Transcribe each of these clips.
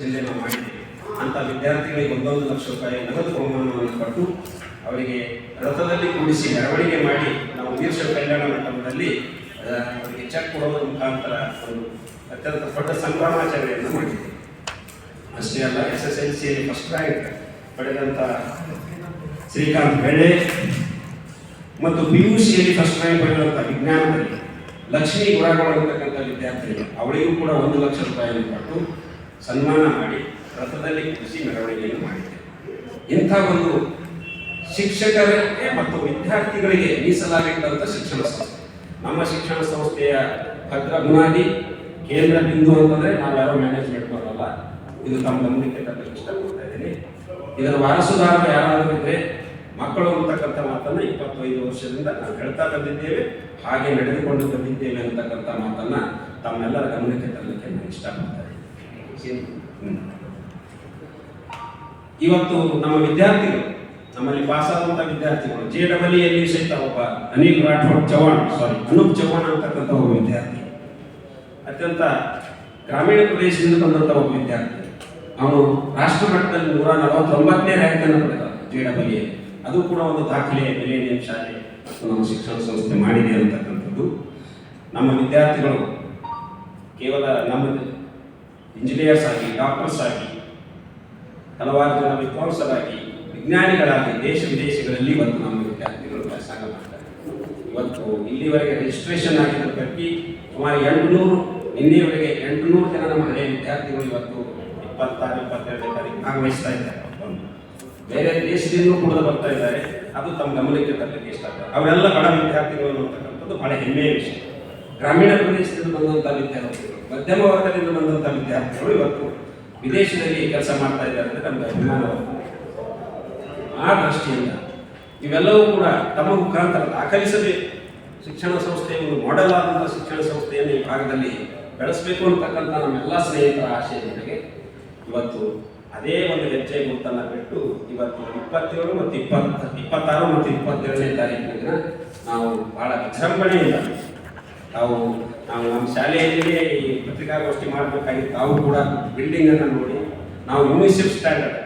ಹಿಂದೆ ನಾವು ಅಂಥ ವಿದ್ಯಾರ್ಥಿಗಳಿಗೆ ಒಂದೊಂದು ಲಕ್ಷ ರೂಪಾಯಿ ನಗದು ಬಹುಮಾನವನ್ನು ಕೊಟ್ಟು ಅವರಿಗೆ ರಥದಲ್ಲಿ ಕೂಡಿಸಿ ಮೆರವಣಿಗೆ ಮಾಡಿ ನಾವು ವೀರಶೈವ ಕಲ್ಯಾಣ ಮಂಟಪದಲ್ಲಿ ಅವರಿಗೆ ಚೆಕ್ ಕೊಡೋದ್ರ ಮುಖಾಂತರ ಒಂದು ಅತ್ಯಂತ ದೊಡ್ಡ ಸಂಭ್ರಮಾಚರಣೆಯನ್ನು ಮಾಡಿದ್ದೀವಿ ಅಷ್ಟೇ ಅಲ್ಲ, ಎಸ್ ಎಸ್ ಎಲ್ ಸಿಯಲ್ಲಿ ಫಸ್ಟ್ ರ್ಯಾಂಕ್ ಪಡೆದಂಥ ಶ್ರೀಕಾಂತ್ ಬೆಳ್ಳೆ ಮತ್ತು ಪಿ ಯು ಸಿಯಲ್ಲಿ ಫಸ್ಟ್ ರ್ಯಾಂಕ್ ಪಡೆದಂಥ ವಿಜ್ಞಾನದಲ್ಲಿ ಲಕ್ಷ್ಮೀ ಗುಣಗಳು ಅಂತಕ್ಕಂಥ ವಿದ್ಯಾರ್ಥಿಗಳು, ಅವಳಿಗೂ ಕೂಡ ಒಂದು ಲಕ್ಷ ರೂಪಾಯಿಯನ್ನು ಕೊಟ್ಟು ಸನ್ಮಾನ ಮಾಡಿ, ರಥದಲ್ಲಿ ಕೃಷಿ ಮೆರವಣಿಗೆಯನ್ನು ಮಾಡಿದೆ ಇಂಥ ಒಂದು ಶಿಕ್ಷಕರಿಗೆ ಮತ್ತು ವಿದ್ಯಾರ್ಥಿಗಳಿಗೆ ಮೀಸಲಾಗಿಟ್ಟಂಥ ಶಿಕ್ಷಣ ಸಂಸ್ಥೆ. ನಮ್ಮ ಶಿಕ್ಷಣ ಸಂಸ್ಥೆಯ ಭದ್ರ ಬುನಾದಿ ಕೇಂದ್ರ ಬಿಂದು ಅಂತಂದ್ರೆ ನಾವ್ಯಾರೋ ಮ್ಯಾನೇಜ್ಮೆಂಟ್ ಬರಲ್ಲ. ಇದು ತಮ್ಮ ಗಮನಕ್ಕೆ ತರಲಿಕ್ಕೆ ಇಷ್ಟಪಡ್ತಾ ಇದ್ದೀನಿ. ಇದರ ವಾರಸುದಾರರು ಯಾರಾದರೂ ಇದ್ರೆ ಮಕ್ಕಳು ಅಂತಕ್ಕಂಥ ಮಾತನ್ನ ಇಪ್ಪತ್ತೈದು ವರ್ಷದಿಂದ ನಾವು ಹೇಳ್ತಾ ಬಂದಿದ್ದೇವೆ, ಹಾಗೆ ನಡೆದುಕೊಂಡು ಬಂದಿದ್ದೇವೆ ಅಂತಕ್ಕಂಥ ಮಾತನ್ನ ತಮ್ಮೆಲ್ಲರ ಗಮನಕ್ಕೆ ತರಲಿಕ್ಕೆ ನಾನು ಇಷ್ಟಪಡ್ತಾ ಇದ್ದೀನಿ. ಇವತ್ತು ನಮ್ಮ ವಿದ್ಯಾರ್ಥಿಗಳು, ನಮ್ಮಲ್ಲಿ ಪಾಸ್ ಆದಂತ ವಿದ್ಯಾರ್ಥಿಗಳು ಜೆ ಡಬಲ್ ಎಲ್ಲಿ ಸಹಿತ ಒಬ್ಬ ಅನಿಲ್ ರಾಠೋಡ್ ಚವಾಣ್ ಸಾರಿ ಅನೂಪ್ ಚವಾಣ್ ಅಂತಕ್ಕಂಥ ಒಬ್ಬ ವಿದ್ಯಾರ್ಥಿ. ಅತ್ಯಂತ ಗ್ರಾಮೀಣ ಪ್ರದೇಶದಿಂದ ಬಂದಂಥ ಒಬ್ಬ ವಿದ್ಯಾರ್ಥಿ. ಅವನು ರಾಷ್ಟ್ರ ಮಟ್ಟದಲ್ಲಿ ನೂರ ನಲವತ್ತೊಂಬತ್ತನೇ ರ್ಯಾಂಕ್ ಅನ್ನು ಪಡೆದ ಜೆ ಡಬಲ್ ಎ ಅದು ಕೂಡ ಒಂದು ದಾಖಲೆ ಮಿಲೇನಿಯಂ ಶಾಲೆ ನಮ್ಮ ಶಿಕ್ಷಣ ಸಂಸ್ಥೆ ಮಾಡಿದೆ ಅಂತಕ್ಕಂಥದ್ದು. ನಮ್ಮ ವಿದ್ಯಾರ್ಥಿಗಳು ಕೇವಲ ನಮ್ಮ ಇಂಜಿನಿಯರ್ಸ್ ಆಗಿ ಡಾಕ್ಟರ್ಸ್ ಆಗಿ, ಹಲವಾರು ಜನ ವಿದ್ವಾಂಸರಾಗಿ ವಿಜ್ಞಾನಿಗಳಾಗಿ, ದೇಶ ವಿದೇಶಗಳಲ್ಲಿ ಇವತ್ತು ನಮ್ಮ ವಿದ್ಯಾರ್ಥಿಗಳು ವ್ಯಾಸಂಗ ಮಾಡ್ತಾರೆ. ಇವತ್ತು ಇಲ್ಲಿವರೆಗೆ ರಿಜಿಸ್ಟ್ರೇಷನ್ ಆಗಿದ್ದ ಸುಮಾರು ಎಂಟುನೂರು ಇಲ್ಲಿವರೆಗೆ ಎಂಟುನೂರು ಜನ ನಮ್ಮ ಹಳೆಯ ವಿದ್ಯಾರ್ಥಿಗಳು ಇವತ್ತು ಇಪ್ಪತ್ತಾರು, ಇಪ್ಪತ್ತೆರಡನೇ ತಾರೀಕು ಭಾಗವಹಿಸ್ತಾ ಇದ್ದಾರೆ. ಬೇರೆ ದೇಶದಿಂದ ಕೂಡ ಬರ್ತಾ ಇದ್ದಾರೆ. ಅದು ತಮ್ಮ ಗಮನಕ್ಕೆ ತರಲಿಕ್ಕೆ ಆಗ್ತದೆ. ಅವರೆಲ್ಲ ಬಡ ವಿದ್ಯಾರ್ಥಿಗಳು ಅಂತಕ್ಕಂಥದ್ದು ಬಹಳ ಹೆಮ್ಮೆಯ ವಿಷಯ. ಗ್ರಾಮೀಣ ಪ್ರದೇಶದಿಂದ ಬಂದಂಥ ವಿದ್ಯಾರ್ಥಿಗಳು, ಮಧ್ಯಮ ವರ್ಗದಿಂದ ಬಂದಂಥ ವಿದ್ಯಾರ್ಥಿಗಳು ಇವತ್ತು ವಿದೇಶದಲ್ಲಿ ಕೆಲಸ ಮಾಡ್ತಾ ಇದ್ದಾರೆ ಅಂತ ನಮ್ಗೆ ಅಭಿಮಾನ ಆ ದೃಷ್ಟಿಯಿಂದ ಇವೆಲ್ಲವೂ ಕೂಡ ತಮ್ಮ ಮುಖಾಂತರ ದಾಖಲಿಸಬೇಕು ಶಿಕ್ಷಣ ಸಂಸ್ಥೆ ಒಂದು ಮಾಡೆಲ್ ಶಿಕ್ಷಣ ಸಂಸ್ಥೆಯನ್ನು ಈ ಭಾಗದಲ್ಲಿ ಬೆಳೆಸಬೇಕು ಅಂತಕ್ಕಂಥ ನಮ್ಮೆಲ್ಲ ಸ್ನೇಹಿತರ ಆಶಯ ಮೇರೆಗೆ ಇವತ್ತು ಅದೇ ಒಂದು ಹೆಜ್ಜೆ ಗುರುತನ್ನು ಬಿಟ್ಟು ಇವತ್ತು ಇಪ್ಪತ್ತೇಳು ಮತ್ತು ಇಪ್ಪತ್ತ ಇಪ್ಪತ್ತಾರು ಮತ್ತು ಇಪ್ಪತ್ತೇಳನೇ ತಾರೀಕಿನ ದಿನ ನಾವು ಬಹಳ ವಿಜೃಂಭಣೆಯಿಂದ ತಾವು ನಾವು ನಮ್ಮ ಶಾಲೆಯಲ್ಲಿಯೇ ಈ ಪತ್ರಿಕಾಗೋಷ್ಠಿ ಮಾಡಬೇಕಾಗಿತ್ತು, ತಾವು ಕೂಡ ಬಿಲ್ಡಿಂಗನ್ನು ನೋಡಿ, ನಾವು UNICEF standard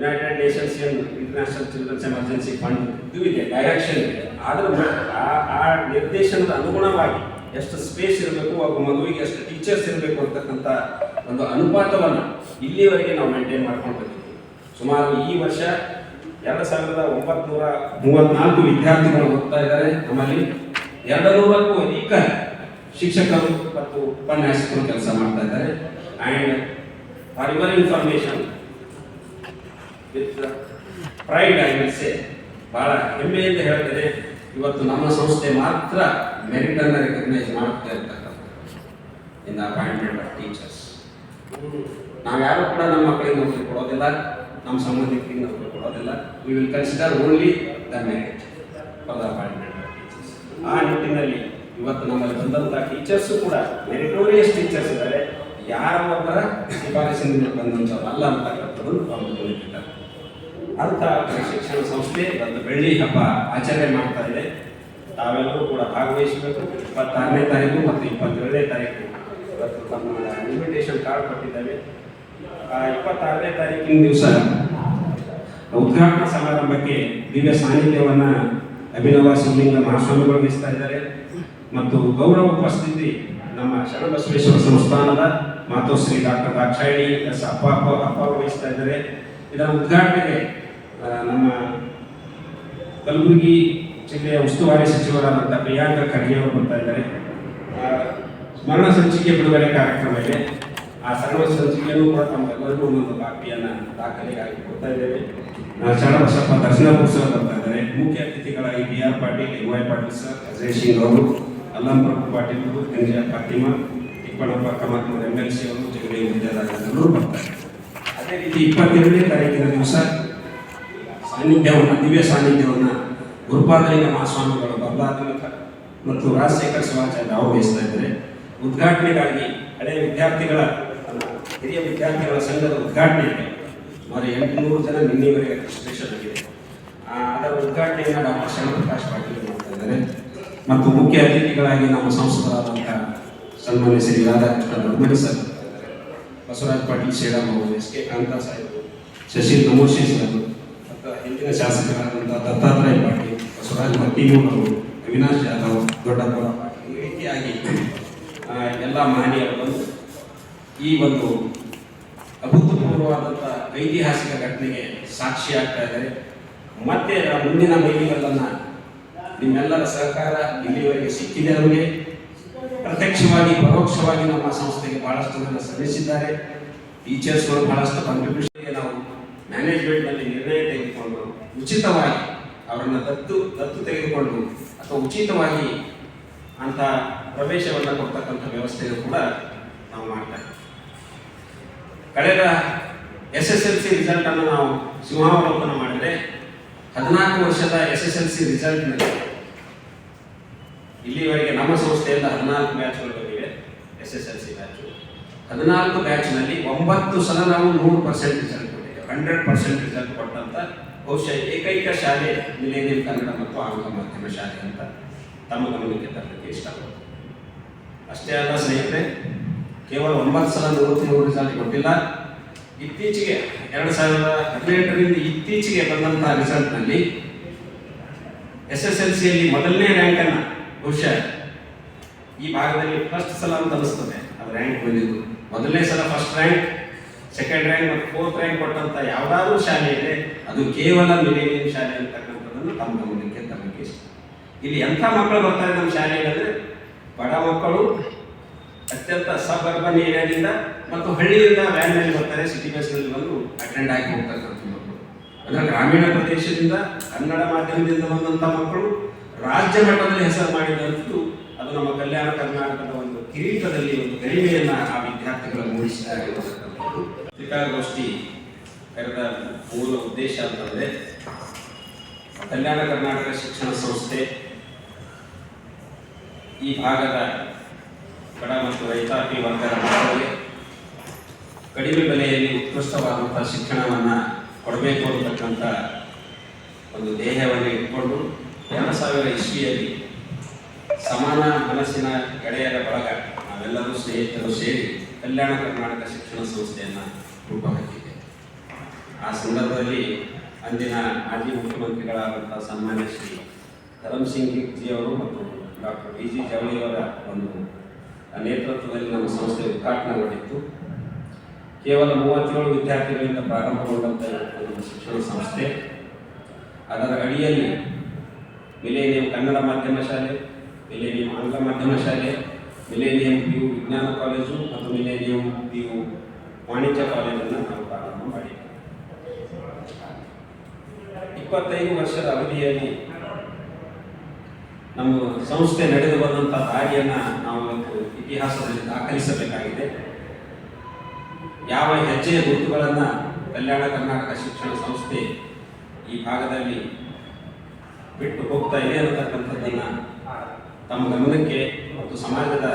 United Nations International Children's Emergency Fund ಇದು ಇದೆ ಡೈರೆಕ್ಷನ್ ಇದೆ. ಆದರೂ ಆ- ನಿರ್ದೇಶನದ ಅನುಗುಣವಾಗಿ ಎಷ್ಟು ಸ್ಪೇಸ್ ಇರಬೇಕು ಒಬ್ಬ ಮಗುವಿಗೆ ಎಷ್ಟು ಟೀಚರ್ಸ್ ಇರಬೇಕು ಅಂತಕ್ಕಂಥ ಒಂದು ಅನುಪಾತವನ್ನು ಇಲ್ಲಿವರೆಗೆ ನಾವು ಮೇಂಟೈನ್ ಮಾಡ್ಕೊಂಡು ಬಂದಿದ್ದೀವಿ. ಸುಮಾರು ಈ ವರ್ಷ ಎರಡು ಸಾವಿರದ ಒಂಬತ್ನೂರ ಮೂವತ್ನಾಲ್ಕು ವಿದ್ಯಾರ್ಥಿಗಳು ಹೋಗ್ತಾ ಇದ್ದಾರೆ ನಮ್ಮಲ್ಲಿ. ಎರಡು ನೂರಕ್ಕೂ ಅಧಿಕ ಶಿಕ್ಷಕರು ಮತ್ತು ಉಪನ್ಯಾಸಕರು ಕೆಲಸ ಮಾಡ್ತಾ ಇದ್ದಾರೆ. And for your information with pride I will say ಬಹಳ ಹೆಮ್ಮೆಯಿಂದ ಹೇಳ್ತೇನೆ, ಇವತ್ತು ನಮ್ಮ ಸಂಸ್ಥೆ ಮಾತ್ರ ಮೆರಿಟ್ ಅನ್ನು ರೆಕಗ್ನೈಸ್ ಮಾಡ್ತಾ ಇರ್ತಕ್ಕಂಥ ಇನ್ ಅಪಾಯಿಂಟ್ಮೆಂಟ್ ಆಫ್ ಟೀಚರ್ಸ್ ನಾವು ಯಾರು ಕೂಡ ನಮ್ಮ ಮಕ್ಕಳಿಗೆ ನೌಕರಿ ಕೊಡೋದಿಲ್ಲ ನಮ್ಮ ಸಂಬಂಧಿಕರಿಗೆ ನೌಕರಿ ಕೊಡೋದಿಲ್ಲ. We will consider only the merit for the appointment ಆ ನಿಟ್ಟಿನಲ್ಲಿ ಇವತ್ತು ನಮ್ಮಲ್ಲಿ ಬಂದಂತಹ ಟೀಚರ್ಸ್ ಕೂಡ ಮೆರಿಟೋರಿಯಸ್ ಟೀಚರ್ಸ್ ಇದ್ದಾರೆ. ಯಾರ ಒಬ್ಬರ ಶಿಫಾರಸಿನಿಂದ ಬಂದಂತವಲ್ಲ ಅಲ್ಲ ಅವರು ಅಂತ ಶಿಕ್ಷಣ ಸಂಸ್ಥೆ ಒಂದು ಬೆಳ್ಳಿ ಹಬ್ಬ ಆಚರಣೆ ಮಾಡ್ತಾ ಇದೆ. ತಾವೆಲ್ಲರೂ ಕೂಡ ಭಾಗವಹಿಸಬೇಕು. ಇಪ್ಪತ್ತಾರನೇ ತಾರೀಕು ಮತ್ತು ಇಪ್ಪತ್ತೇಳನೇ ತಾರೀಕು ಇವತ್ತು ತಮ್ಮ ಇನ್ವಿಟೇಷನ್ ಕಾರ್ಡ್ ಕೊಟ್ಟಿದ್ದಾರೆ ಆ ಇಪ್ಪತ್ತಾರನೇ ತಾರೀಕಿನ ದಿವಸ ಉದ್ಘಾಟನಾ ಸಮಾರಂಭಕ್ಕೆ ದಿವ್ಯ ಸಾನ್ನಿಧ್ಯವನ್ನ ಅಭಿನವ ಶಿವಲಿಂಗ ನಮ್ಮ ವಹಿಸ್ತಾ ಇದ್ದಾರೆ. ಮತ್ತು ಗೌರವ ಉಪಸ್ಥಿತಿ ನಮ್ಮ ಶರಣಬಸವೇಶ್ವರ ಸಂಸ್ಥಾನದ ಮಾತೋಶ್ರೀ ಡಾಕ್ಟರ್ ದಾಕ್ಷಾಯಿಣಿ ಎಸ್ ಅಪ್ಪ ಅಪ್ಪ ವಹಿಸ್ತಾ ಇದ್ದಾರೆ. ಇದರ ಉದ್ಘಾಟನೆಗೆ ನಮ್ಮ ಕಲಬುರಗಿ ಜಿಲ್ಲೆಯ ಉಸ್ತುವಾರಿ ಸಚಿವರಾದಂಥ ಪ್ರಿಯಾಂಕ ಖರ್ಗೆ ಅವರು ಬರ್ತಾ ಇದ್ದಾರೆ. ಸ್ಮರಣ ಸಂಚಿಕೆ ಬಿಡುಗಡೆ ಕಾರ್ಯಕ್ರಮ ಇದೆ. ಆ ಸರ್ವ ಸಂಚಿಕೆಯನ್ನು ಕೂಡ ತಮ್ಮೆಲ್ಲರಿಗೂ ಒಂದೊಂದು ಕಾಪಿಯನ್ನು ದಾಖಲೆಗಾಗಿ ಕೊಡ್ತಾ ಇದ್ದೇವೆ. ಆ, ಶರಣಬಸಪ್ಪ ದರ್ಶನ ಉತ್ಸವ ಬರ್ತಾ ಇದ್ದಾರೆ. ಮುಖ್ಯ ಅತಿಥಿಗಳಾಗಿ B R Patil M Y Patil sir Ajay Singh ಅವರು ಅಲ್ಲಂ ಪ್ರಭು ಪಾಟೀಲ್ ಅವರು Kaneez Fatima Tippannappa Kamarnoor M L C ಅವರು ವಿದ್ಯಾರಾಜರು ಬರ್ತಾರೆ. ಅದೇ ರೀತಿ ಇಪ್ಪತ್ತೆರಡನೇ ತಾರೀಕಿನ ದಿವಸ ಸಾನ್ನಿಧ್ಯವನ್ನು ದಿವ್ಯ ಸಾನ್ನಿಧ್ಯವನ್ನು ಗುರುಪಾದಲಿಂಗ ಮಹಾಸ್ವಾಮಿಗಳು ಬಲ್ಲಾತ್ಮಕ ಮತ್ತು ರಾಜಶೇಖರ್ ಶಿವಾಚಾರ್ಯ ಅವರು ವಹಿಸ್ತಾ ಇದ್ದಾರೆ. ಉದ್ಘಾಟನೆಗಾಗಿ ಹಳೆಯ ವಿದ್ಯಾರ್ಥಿಗಳ ಹಿರಿಯ ವಿದ್ಯಾರ್ಥಿಗಳ ಸಂಘದ ಉದ್ಘಾಟನೆಗೆ ಸುಮಾರು ಎಂಟುನೂರು ಜನ ನಿನ್ನೆವರೆಗೆ ಆ, ಅದರ ಉದ್ಘಾಟನೆಯನ್ನು ಡಾಕ್ಟರ್ ಶರಣಪ್ರಕಾಶ್ ಪಾಟೀಲ್ ಮಾಡ್ತಾ ಇದ್ದಾರೆ. ಮತ್ತು ಮುಖ್ಯ ಅತಿಥಿಗಳಾಗಿ ನಮ್ಮ ಸಂಸದರಾದಂಥ ಸನ್ಮಾನ್ಯ ಶ್ರೀ ರಾಧಾಕೃಷ್ಣ ದೊಡ್ಮನಿ ಸರ್ ಬಸವರಾಜ್ ಪಾಟೀಲ್ ಶ್ರೀರಾಮ್ ಅವರು ಎಸ್ ಕೆ ಕಾಂತ ಸಾಹೇಬರು ಶಶಿ ನಮೋಶಿ ಸರ್ ಮತ್ತು ಹಿಂದಿನ ಶಾಸಕರಾದಂಥ ದತ್ತಾತ್ರೇಯ ಪಾಟೀಲ್ ಬಸವರಾಜ್ ಮತ್ತಿಮೂರ್ ಅವರು ಅವಿನಾಶ್ ಯಾದವ್ ದೊಡ್ಡಪ್ಪರ ಪಾಟೀಲ್ ಈ ರೀತಿಯಾಗಿ ಎಲ್ಲ ಮಹನೀಯರು ಬಂದು ಈ ಒಂದು ಅಭೂತಪೂರ್ವವಾದಂಥ ಐತಿಹಾಸಿಕ ಘಟನೆಗೆ ಸಾಕ್ಷಿಯಾಗ್ತಾ ಇದ್ದಾರೆ. ಮತ್ತೆ ಮುಂದಿನ ಮೈಲಿಗಳನ್ನು ನಿಮ್ಮೆಲ್ಲರ ಸಹಕಾರ ಇಲ್ಲಿವರೆಗೆ ಸಿಕ್ಕಿದೆ ಅವರಿಗೆ ಪ್ರತ್ಯಕ್ಷವಾಗಿ, ಪರೋಕ್ಷವಾಗಿ ನಮ್ಮ ಸಂಸ್ಥೆಗೆ ಬಹಳಷ್ಟು ಜನ ಸಲ್ಲಿಸಿದ್ದಾರೆ. ಟೀಚರ್ಸ್ಗಳು ಬಹಳಷ್ಟು ಕಾಂಟ್ರಿಬ್ಯೂಷನ್ಗೆ ನಾವು ಮ್ಯಾನೇಜ್ಮೆಂಟ್ನಲ್ಲಿ ನಿರ್ಣಯ ತೆಗೆದುಕೊಂಡು, ಉಚಿತವಾಗಿ ಅವರನ್ನು ದತ್ತು ದತ್ತು ತೆಗೆದುಕೊಂಡು ಅಥವಾ ಉಚಿತವಾಗಿ ಅಂತ ಪ್ರವೇಶವನ್ನು ಕೊಡ್ತಕ್ಕಂಥ ವ್ಯವಸ್ಥೆಯನ್ನು ಕೂಡ ನಾವು ಮಾಡ್ತಾ ಕಳೆದ S S L C result ಅನ್ನು ನಾವು ಸಿಂಹಾವಲೋಕನ ಮಾಡಿದರೆ ಹದಿನಾಲ್ಕು ವರ್ಷದ ಎಸ್ ಎಸ್ ಎಲ್ ಸಿ ರಿಸಲ್ಟ್ನಲ್ಲಿ ಇಲ್ಲಿವರೆಗೆ ನಮ್ಮ ಸಂಸ್ಥೆಯಿಂದ ಹದಿನಾಲ್ಕು ಬ್ಯಾಚ್ಗಳು ಬಂದಿವೆ S S L C batch ಹದಿನಾಲ್ಕು ಬ್ಯಾಚ್ನಲ್ಲಿ ಒಂಬತ್ತು ಸಲ ನಾವು ನೂರು ಪರ್ಸೆಂಟ್ ರಿಸಲ್ಟ್ ಕೊಟ್ಟಿದ್ದೇವೆ. ಹಂಡ್ರೆಡ್ ಪರ್ಸೆಂಟ್ ರಿಸಲ್ಟ್ ಕೊಟ್ಟಂತ ಬಹುಶಃ ಏಕೈಕ ಶಾಲೆ ಮಿಲೇನಿಯಂ ಕನ್ನಡ ಮತ್ತು ಆಂಗ್ಲ ಮಾಧ್ಯಮ ಶಾಲೆ ಅಂತ ತಮ್ಮ ಗಮನಕ್ಕೆ ತರಲಿಕ್ಕೆ ಇಷ್ಟಪಡ್ತೀನಿ. ಅಷ್ಟೇ ಅಲ್ಲ ಸ್ನೇಹಿತರೆ, ಕೇವಲ ಒಂಬತ್ತು ಸಲ ನೂರು ರಿಸಲ್ಟ್ ಕೊಟ್ಟಿಲ್ಲ. ಇತ್ತೀಚೆಗೆ ಎರಡು ಸಾವಿರದ ಹದಿನೆಂಟರಿಂದ ಇತ್ತೀಚೆಗೆ ಬಂದಂತಹ ರಿಸಲ್ಟ್ನಲ್ಲಿ ಎಸ್ ಎಸ್ ಎಲ್ ಸಿಯಲ್ಲಿ ಮೊದಲನೇ ರ್ಯಾಂಕನ್ನು ಬಹುಶಃ ಈ ಭಾಗದಲ್ಲಿ ಫಸ್ಟ್ ಸಲ ಅಂತ ಅನಿಸ್ತದೆ ಅದು ರ್ಯಾಂಕ್ ಬಂದಿದ್ದು. ಮೊದಲನೇ ಸಲ ಫಸ್ಟ್ ರ್ಯಾಂಕ್ ಸೆಕೆಂಡ್ ರ್ಯಾಂಕ್ ಮತ್ತು ಫೋರ್ತ್ ರ್ಯಾಂಕ್ ಕೊಟ್ಟಂತ ಯಾವುದಾದ್ರೂ ಶಾಲೆ ಇದೆ, ಅದು ಕೇವಲ ಮಿಲೇನಿಯಂ ಶಾಲೆ ಅಂತಕ್ಕಂಥದ್ದನ್ನು ತಮ್ಮ ಗಮನಕ್ಕೆ ತರಲಿಕ್ಕೆ ಇಷ್ಟ. ಇಲ್ಲಿ ಎಂಥ ಮಕ್ಕಳು ಬರ್ತಾರೆ ನಮ್ಮ ಶಾಲೆಗೆ ಅಂದರೆ ಬಡ ಮಕ್ಕಳು ಅತ್ಯಂತ ಸಬರ್ಬನ್ ಏರಿಯಾದಿಂದ ಮತ್ತು ಹಳ್ಳಿಯಿಂದ ವ್ಯಾನ್ನಲ್ಲಿ ಬರ್ತಾರೆ ಸಿಟಿ ಬಸ್ನಲ್ಲಿ ಬಂದು ಅಟೆಂಡ್ ಆಗಿ ಹೋಗ್ತಕ್ಕಂಥ ಮಕ್ಕಳು. ಅದರ ಗ್ರಾಮೀಣ ಪ್ರದೇಶದಿಂದ ಕನ್ನಡ ಮಾಧ್ಯಮದಿಂದ ಬಂದಂಥ ಮಕ್ಕಳು ರಾಜ್ಯ ಮಟ್ಟದಲ್ಲಿ ಹೆಸರು ಮಾಡಿದಂಥದ್ದು ಅದು ನಮ್ಮ ಕಲ್ಯಾಣ ಕರ್ನಾಟಕದ ಒಂದು ಕಿರೀಟದಲ್ಲಿ ಒಂದು ಗರಿಮೆಯನ್ನ ಆ ವಿದ್ಯಾರ್ಥಿಗಳ ಮೂಡಿಸಿದಾಗಿರ್ತಕ್ಕಂಥದ್ದು ಪತ್ರಿಕಾಗೋಷ್ಠಿ ಕರೆದ ಮೂಲ ಉದ್ದೇಶ ಅಂತಂದ್ರೆ ಕಲ್ಯಾಣ ಕರ್ನಾಟಕ ಶಿಕ್ಷಣ ಸಂಸ್ಥೆ ಈ ಭಾಗದ ಬಡ ಮತ್ತು ರೈತಾಪಿ ವರ್ಗದ ಮಕ್ಕಳಿಗೆ ಕಡಿಮೆ ಬೆಲೆಯಲ್ಲಿ ಉತ್ಕೃಷ್ಟವಾದಂತಹ ಶಿಕ್ಷಣವನ್ನು ಕೊಡಬೇಕು ಅಂತಕ್ಕಂಥ ಒಂದು ಧ್ಯೇಯವನ್ನು ಇಟ್ಕೊಂಡು ಎರಡು ಸಾವಿರ ಇಸ್ವಿಯಲ್ಲಿ ಸಮಾನ ಮನಸ್ಸಿನ ಗೆಳೆಯರ ಬಳಗ ನಾವೆಲ್ಲರೂ ಸ್ನೇಹಿತರು ಸೇರಿ ಕಲ್ಯಾಣ ಕರ್ನಾಟಕ ಶಿಕ್ಷಣ ಸಂಸ್ಥೆಯನ್ನು ರೂಪುಹಾಕಿದೆ ಆ ಸಂದರ್ಭದಲ್ಲಿ ಅಂದಿನ ಮಾಜಿ ಮುಖ್ಯಮಂತ್ರಿಗಳಾದಂಥ ಸನ್ಮಾನ್ಯ ಶ್ರೀ ಧರಮ್ ಸಿಂಗ್ ಜಿ ಅವರು ಮತ್ತು ಡಾಕ್ಟರ್ ಡಿ ಜಿ ಜವಳಿಯವರ ಒಂದು ನೇತೃತ್ವದಲ್ಲಿ ನಮ್ಮ ಸಂಸ್ಥೆ ಉದ್ಘಾಟನೆಗೊಂಡಿತ್ತು ಕೇವಲ ಮೂವತ್ತೇಳು ವಿದ್ಯಾರ್ಥಿಗಳಿಂದ ಪ್ರಾರಂಭಗೊಂಡಂಥ ಒಂದು ಶಿಕ್ಷಣ ಸಂಸ್ಥೆ. ಅದರ ಅಡಿಯಲ್ಲಿ ಮಿಲೇನಿಯಂ ಕನ್ನಡ ಮಾಧ್ಯಮ ಶಾಲೆ ಮಿಲೇನಿಯಂ ಆಂಗ್ಲ ಮಾಧ್ಯಮ ಶಾಲೆ ಮಿಲೇನಿಯಂ ಪಿ ಯು ವಿಜ್ಞಾನ ಕಾಲೇಜು ಮತ್ತು ಮಿಲೇನಿಯಂ ಪಿ ಯು ವಾಣಿಜ್ಯ ಕಾಲೇಜನ್ನು ನಾವು ಪ್ರಾರಂಭ ಮಾಡಿದ್ದೇವೆ ಇಪ್ಪತ್ತೈದು ವರ್ಷದ ಅವಧಿಯಲ್ಲಿ ನಮ್ಮ ಸಂಸ್ಥೆ ನಡೆದು ಬಂದಂಥ ದಾರಿಯನ್ನು ನಾವು ಇವತ್ತು ಇತಿಹಾಸದಲ್ಲಿ ದಾಖಲಿಸಬೇಕಾಗಿದೆ. ಯಾವ ಹೆಜ್ಜೆಯ ಗುರುತುಗಳನ್ನು ಕಲ್ಯಾಣ ಕರ್ನಾಟಕ ಶಿಕ್ಷಣ ಸಂಸ್ಥೆ ಈ ಭಾಗದಲ್ಲಿ ಬಿಟ್ಟು ಹೋಗ್ತಾ ಇದೆ ಅನ್ನತಕ್ಕಂಥದ್ದನ್ನು ತಮ್ಮ ಗಮನಕ್ಕೆ ಮತ್ತು ಸಮಾಜದ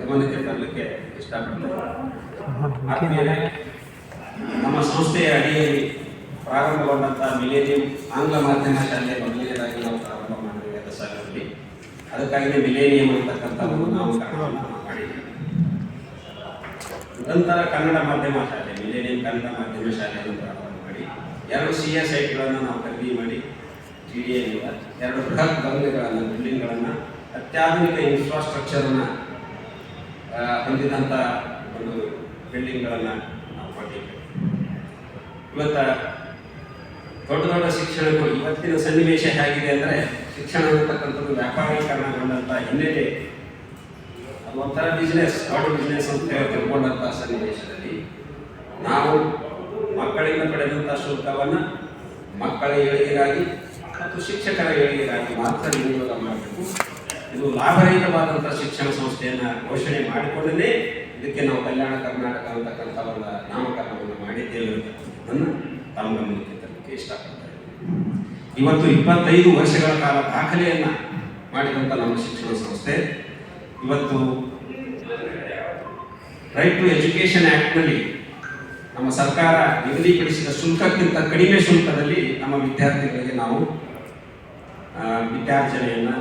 ಗಮನಕ್ಕೆ ತರಲಿಕ್ಕೆ ಇಷ್ಟಪಡ್ತೇನೆ. ನಮ್ಮ ಸಂಸ್ಥೆಯ ಅಡಿಯಲ್ಲಿ ಪ್ರಾರಂಭಗೊಂಡಂಥ ಮಿಲೇನಿಯಂ ಆಂಗ್ಲ ಮಾಧ್ಯಮ ಶಾಲೆ ಮೊದಲನೇದಾಗಿ ನಾವು ಪ್ರಾರಂಭ ಅದಕ್ಕಾಗಿಯೇ ಮಿಲೇನಿಯಂ ಅಂತಕ್ಕಂಥ ನಾವು ಮಾಡಿದ್ದೀವಿ ನಂತರ ಕನ್ನಡ ಮಾಧ್ಯಮ ಶಾಲೆ ಮಿಲೇನಿಯಂ ಕನ್ನಡ ಮಾಧ್ಯಮ ಶಾಲೆಯನ್ನು ಪ್ರಾರಂಭ ಮಾಡಿ ಎರಡು ಸಿ ಎಸ್ ಐಟ್ಗಳನ್ನು ನಾವು ಖರೀದಿ ಮಾಡಿ ಜಿ ಡಿ ಎನಿಂದ ಎರಡು ಬೃಹತ್ ಬಂಗಲೆಗಳನ್ನು ಬಿಲ್ಡಿಂಗ್ಗಳನ್ನು ಅತ್ಯಾಧುನಿಕ ಇನ್ಫ್ರಾಸ್ಟ್ರಕ್ಚರನ್ನು ಹೊಂದಿದಂಥ ಒಂದು ಬಿಲ್ಡಿಂಗ್ಗಳನ್ನು ನಾವು ಮಾಡಿದ್ದೇವೆ ಇವತ್ತ ದೊಡ್ಡ ದೊಡ್ಡ ಶಿಕ್ಷಣಗಳು ಇವತ್ತಿನ ಸನ್ನಿವೇಶ ಹೇಗಿದೆ ಅಂದರೆ ಶಿಕ್ಷಣ ಅನ್ನತಕ್ಕಂಥದ್ದು ವ್ಯಾಪಾರೀಕರಣಗೊಂಡಂಥ ಹಿನ್ನೆಲೆ, ಅದು ಒಂಥರ ಬಿಸ್ನೆಸ್ ದೊಡ್ಡ ಬಿಸ್ನೆಸ್ ಅಂತ ತಿಳ್ಕೊಂಡಂಥ ಸನ್ನಿವೇಶದಲ್ಲಿ ನಾವು ಮಕ್ಕಳಿಂದ ಪಡೆದಂಥ ಶುಲ್ಕವನ್ನು ಮಕ್ಕಳ ಏಳಿಗೆಗಾಗಿ ಮತ್ತು ಶಿಕ್ಷಕರ ಏಳಿಗೆಗಾಗಿ ಮಾತ್ರ ವಿನಿಯೋಗ ಮಾಡಬೇಕು. ಇದು ಲಾಭರಹಿತವಾದಂಥ ಶಿಕ್ಷಣ ಸಂಸ್ಥೆಯನ್ನು ಘೋಷಣೆ ಮಾಡಿಕೊಂಡೇ ಇದಕ್ಕೆ ನಾವು ಕಲ್ಯಾಣ ಕರ್ನಾಟಕ ಅಂತಕ್ಕಂಥ ಒಂದು ನಾಮಕರಣವನ್ನು ಮಾಡಿದ್ದೇವೆ ಅಂತಕ್ಕಂಥದ್ದನ್ನು ತಮ್ಮ ಗಮನಕ್ಕೆ ತರಲಿಕ್ಕೆ ಇಷ್ಟಪಡ್ತಾರೆ ಇವತ್ತು ಇಪ್ಪತ್ತೈದು ವರ್ಷಗಳ ಕಾಲ ದಾಖಲೆಯನ್ನು ಮಾಡಿದಂಥ ನಮ್ಮ ಶಿಕ್ಷಣ ಸಂಸ್ಥೆ, ಇವತ್ತು ರೈಟ್ ಟು ಎಜುಕೇಶನ್ ಆ್ಯಕ್ಟ್ನಲ್ಲಿ ನಮ್ಮ ಸರ್ಕಾರ ನಿಗದಿಪಡಿಸಿದ ಶುಲ್ಕಕ್ಕಿಂತ ಕಡಿಮೆ ಶುಲ್ಕದಲ್ಲಿ ನಮ್ಮ ವಿದ್ಯಾರ್ಥಿಗಳಿಗೆ ನಾವು ವಿದ್ಯಾರ್ಜನೆಯನ್ನು